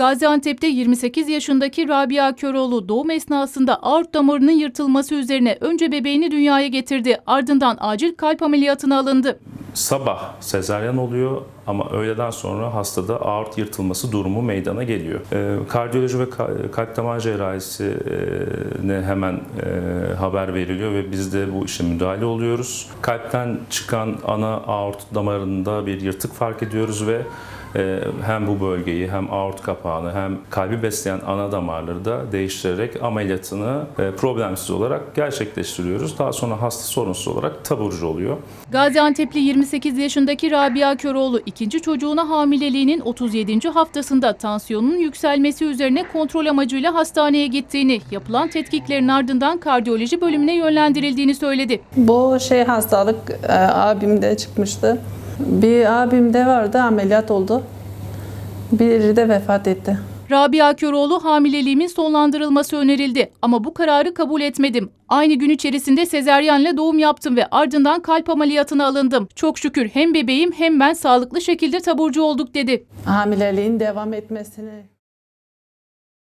Gaziantep'te 28 yaşındaki Rabia Köroğlu doğum esnasında aort damarının yırtılması üzerine önce bebeğini dünyaya getirdi. Ardından acil kalp ameliyatına alındı. Sabah sezaryen oluyor ama öğleden sonra hastada aort yırtılması durumu meydana geliyor. Ee, kardiyoloji ve ka- kalp damar cerrahisine hemen e, haber veriliyor ve biz de bu işe müdahale oluyoruz. Kalpten çıkan ana aort damarında bir yırtık fark ediyoruz ve e, hem bu bölgeyi hem aort kapağını hem kalbi besleyen ana damarları da değiştirerek ameliyatını e, problemsiz olarak gerçekleştiriyoruz. Daha sonra hasta sorunsuz olarak taburcu oluyor. Gaziantep'li 28 yaşındaki Rabia Köroğlu ikinci çocuğuna hamileliğinin 37. haftasında tansiyonunun yükselmesi üzerine kontrol amacıyla hastaneye gittiğini, yapılan tetkiklerin ardından kardiyoloji bölümüne yönlendirildiğini söyledi. Bu şey hastalık e, abimde çıkmıştı. Bir abimde vardı ameliyat oldu. Biri de vefat etti. Rabia Köroğlu hamileliğimin sonlandırılması önerildi ama bu kararı kabul etmedim. Aynı gün içerisinde sezeryanla doğum yaptım ve ardından kalp ameliyatına alındım. Çok şükür hem bebeğim hem ben sağlıklı şekilde taburcu olduk dedi. Hamileliğin devam etmesini